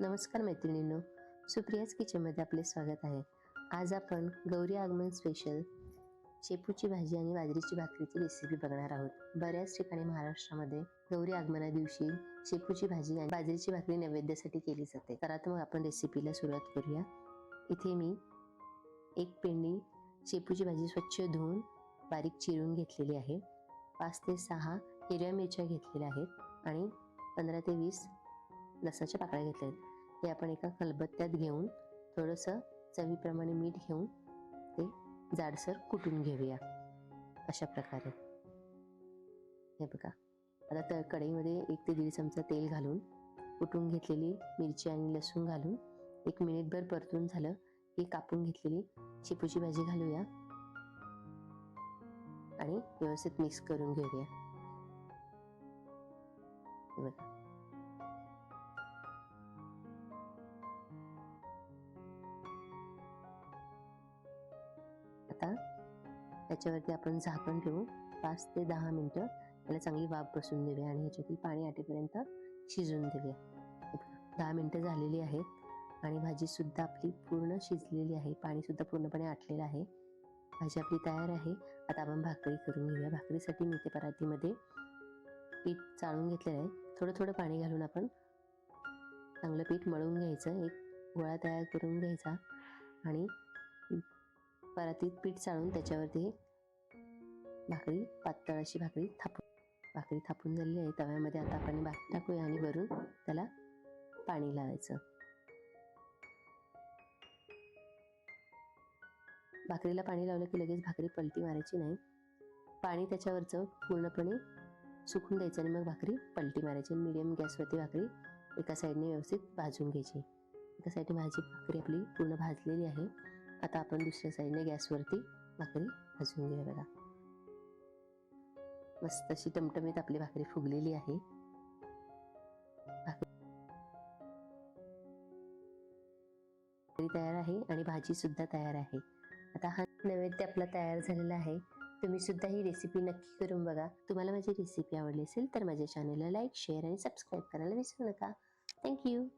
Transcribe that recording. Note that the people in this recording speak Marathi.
नमस्कार मैत्रिणींनो सुप्रियाज किचनमध्ये आपले स्वागत आहे. आज आपण गौरी आगमन स्पेशल शेपूची भाजी आणि बाजरीची भाकरीची रेसिपी बघणार आहोत. बऱ्याच ठिकाणी महाराष्ट्रामध्ये गौरी आगमना दिवशी शेपूची भाजी आणि बाजरीची भाकरी नैवेद्यासाठी केली जाते. तर आता मग आपण रेसिपीला सुरुवात करूया. इथे मी एक पेंडी शेपूची भाजी स्वच्छ धुवून बारीक चिरून घेतलेली आहे. पाच ते सहा हिरव्या मिरच्या घेतलेल्या आहेत आणि पंधरा ते वीस लसणाच्या पाकळ्या घेतल्या आहेत. हे आपण एका खलबत्त्यात घेऊन थोडंसं चवीप्रमाणे मीठ घेऊन ते जाडसर कुटून घेऊया. अशा प्रकारे. हे बघा. आता तर कढईमध्ये एक ते दीड चमचा तेल घालून कुटून घेतलेली मिरची आणि लसूण घालून एक मिनिटभर परतून झालं की कापून घेतलेली शेपूची भाजी घालूया. आणि व्यवस्थित मिक्स करून घेऊया. बघा. आता त्याच्यावरती आपण झाकण ठेवून पाच ते दहा मिनटं त्याला चांगली वाफ बसून देऊया आणि ह्याच्यातील पाणी आटेपर्यंत शिजून देऊया. दहा मिनटं झालेली आहेत आणि भाजी सुद्धा आपली पूर्ण शिजलेली आहे. पाणी सुद्धा पूर्णपणे आटलेलं आहे. भाजी आपली तयार आहे. आता आपण भाकरी करून घेऊया. भाकरीसाठी मी ते पराठीमध्ये पीठ चाळून घेतलेलं आहे. थोडं थोडं पाणी घालून आपण चांगलं पीठ मळून घ्यायचं. एक गोळा तयार करून घ्यायचा आणि परातीत पीठ चाळून त्याच्यावरती भाकरी पातळ अशी भाकरी थापून भाकरी थापून झालेली आहे. तव्यामध्ये आता आपण भाकरी टाकूया आणि भरून त्याला पाणी लावायचं. भाकरीला पाणी लावलं की लगेच भाकरी पलटी मारायची नाही. पाणी त्याच्यावरचं पूर्णपणे सुकून द्यायचं आणि मग भाकरी पलटी मारायची. मिडियम गॅसवरती भाकरी एका साईडने व्यवस्थित भाजून घ्यायची. एका साईडने भाजी भाकरी आपली पूर्ण भाजलेली आहे. आता आपण दुसऱ्या साईडने गॅसवरती भाकरी भाजून घेऊया बघा. मस्त अशी टमटमीत आपली भाकरी फुगलेली आहे. भाकरी तयार आहे आणि भाजी सुद्धा तयार आहे. आता हा नैवेद्य आपला तयार झालेला आहे. तुम्ही सुद्धा ही रेसिपी नक्की करून बघा. तुम्हाला माझी रेसिपी आवडली असेल तर माझ्या चॅनलला लाईक शेअर आणि सबस्क्राईब करायला विसरू नका. थँक्यू